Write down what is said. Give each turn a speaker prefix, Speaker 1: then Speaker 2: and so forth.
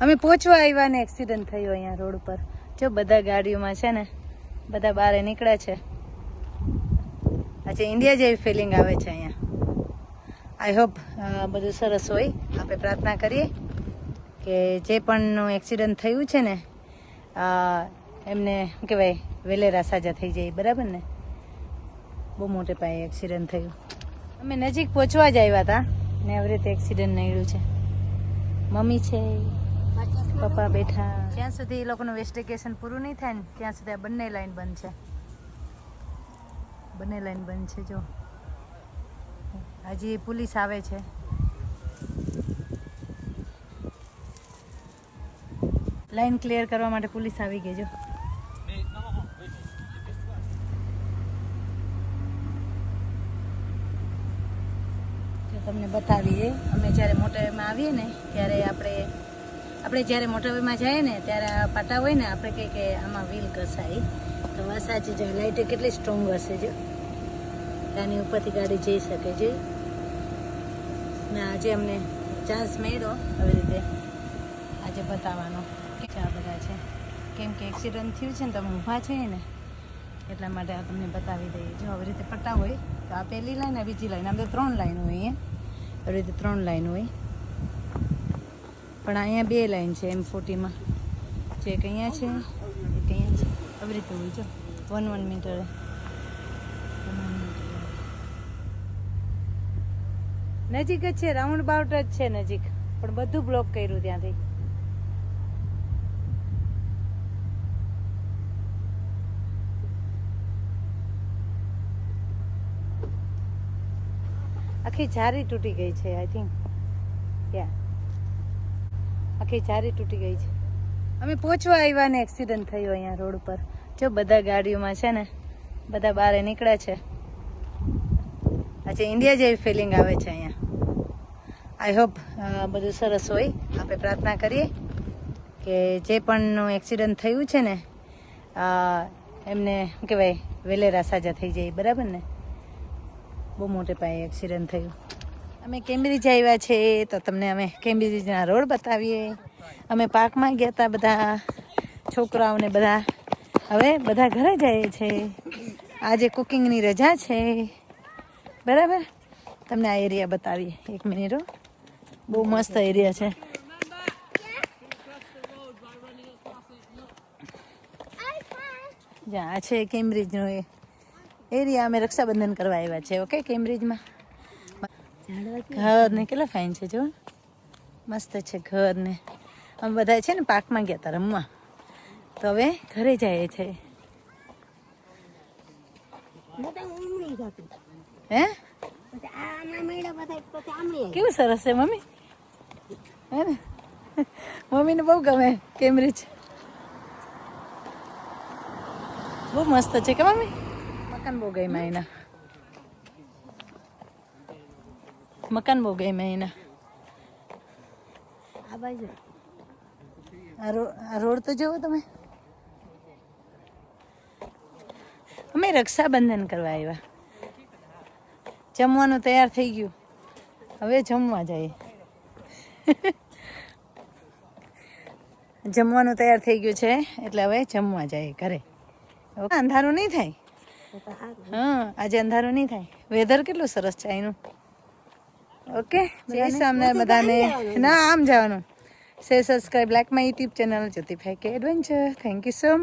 Speaker 1: અમે પહોંચવા આવ્યા ને એક્સિડન્ટ થયો અહીંયા રોડ ઉપર. જો બધા ગાડીઓમાં છે ને, બધા બહાર નીકળ્યા છે. આજે ઇન્ડિયા જેવી ફિલિંગ આવે છે અહીંયા. આઈ હોપ બધું સરસ હોય. આપણે પ્રાર્થના કરીએ કે જે પણ એક્સિડન્ટ થયું છે ને એમને કહેવાય, વેલેરા સાજા થઈ જાય, બરાબર ને? બહુ મોટે પાયે એક્સિડન્ટ થયું. અમે નજીક પહોંચવા જ આવ્યા હતા ને આવી રીતે એક્સિડન્ટ નડ્યું છે. મમ્મી છે. પપ્પા બેઠા. જ્યાં સુધી એ લોકોનું વેસ્ટિગેશન પૂરું નહીં થાય ને, ત્યાં સુધી આ બંને લાઈન બંધ છે. બંને લાઈન બંધ છે, જો. હજી પોલીસ આવે છે. લાઈન ક્લિયર કરવા માટે પોલીસ આવી ગઈ જો તમને બતાવીએ, અમે જ્યારે મોટેમાં આવીએ ને, ત્યારે આપણે આપણે જ્યારે મોટરવેમાં જઈએ ને, ત્યારે પાટા હોય ને, આપણે કહીએ કે આમાં વ્હીલ ઘસાય. તો આ સાચી જો લાઇટ કેટલી સ્ટ્રોંગ હશે જો. આની ઉપરથી ગાડી જઈ શકે છે. ને આજે અમને ચાન્સ મળ્યો આવી રીતે આજે બતાવવાનો. કે આ બધા છે? કેમ કે એક્સિડન્ટ થયું છે ને તમે ઊભા છે ને, એટલા માટે આ તમને બતાવી દઈએ. જો આવી રીતે પટ્ટા હોય, તો આ પહેલી લાઈન આ બીજી લાઈન આમ તો ત્રણ લાઈન હોય એ આવી રીતે ત્રણ લાઈન હોય. પણ અહીંયા બે લાઈન છે એમ ફોર્ટીમાં. જે એક છે, એક અહીંયા છે. આવી રીતે હોય જો વન વન મીટર. નજીક જ છે, રાઉન્ડ બાઉટ જ છે નજીક. પણ બધું બ્લોક કર્યું ત્યાંથી. આખી જારી તૂટી ગઈ છે આઈ થિંક યા આખી જારી તૂટી ગઈ છે. અમે પહોંચવા આવ્યા ને એક્સિડન્ટ થયો અહીંયા રોડ ઉપર. જો બધા ગાડીઓમાં છે ને, બધા બહાર નીકળ્યા છે. આજે ઇન્ડિયા જેવી ફિલિંગ આવે છે અહીંયા. આઈ હોપ બધું સરસ હોય. આપણે પ્રાર્થના કરીએ કે જે પણ એક્સિડન્ટ થયું છે ને એમને, શું કહેવાય, વેલેરા સાજા થઈ જાય. બરાબર ને? બહુ મોટે પાયે એક્સિડન્ટ થયું. અમે કેમ્બ્રિજ આવ્યા છે, તો તમને અમે કેમ્બ્રિજના રોડ બતાવીએ. અમે પાર્કમાં ગયા હતા બધા છોકરાઓને બધા. હવે બધા ઘરે જાય છે. આજે કુકિંગની રજા છે. બરાબર? તમને આ એરિયા બતાવીએ. એક મિનિટ બહુ મસ્ત એરિયા છે. જ્યાં આ છે કેમ્બ્રિજનો એ એરિયા. અમે રક્ષાબંધન કરવા આવ્યા છે, ઓકે, કેમ્બ્રિજમાં? ઘર ને કેટલા ફાઇન છે જો. મસ્ત છે ઘર ને અમે બધા છે ને પાર્કમાં ગયા હતા રમવા. તો હવે ઘરે જાય છે. હે? કેવું સરસ છે મમ્મી? હે ને? મમ્મીને બહુ ગમે કેમ્બ્રિજ બહુ મસ્ત છે કે મમ્મી? મકાન બહુ ગમ્યા એના. મકાન બહુ ગમ્યા એના આ રો- આ રોડ તો જુઓ તમે અમે રક્ષાબંધન કરવા આવ્યા જમવાનું તૈયાર થઈ ગયું હવે જમવા જઈએ જમવાનું તૈયાર થઈ ગયું છે એટલે હવે જમવા જઈએ ઘરે અંધારું નહીં થાય હા આજે અંધારું નહીં થાય વેધર કેટલું સરસ છે અહીંનું ઓકે? જય સ્વામિનારાયણ બધાને. ના આમ જવાનું. સે subscribe like my YouTube channel Jyotibhai કે adventure thank you so much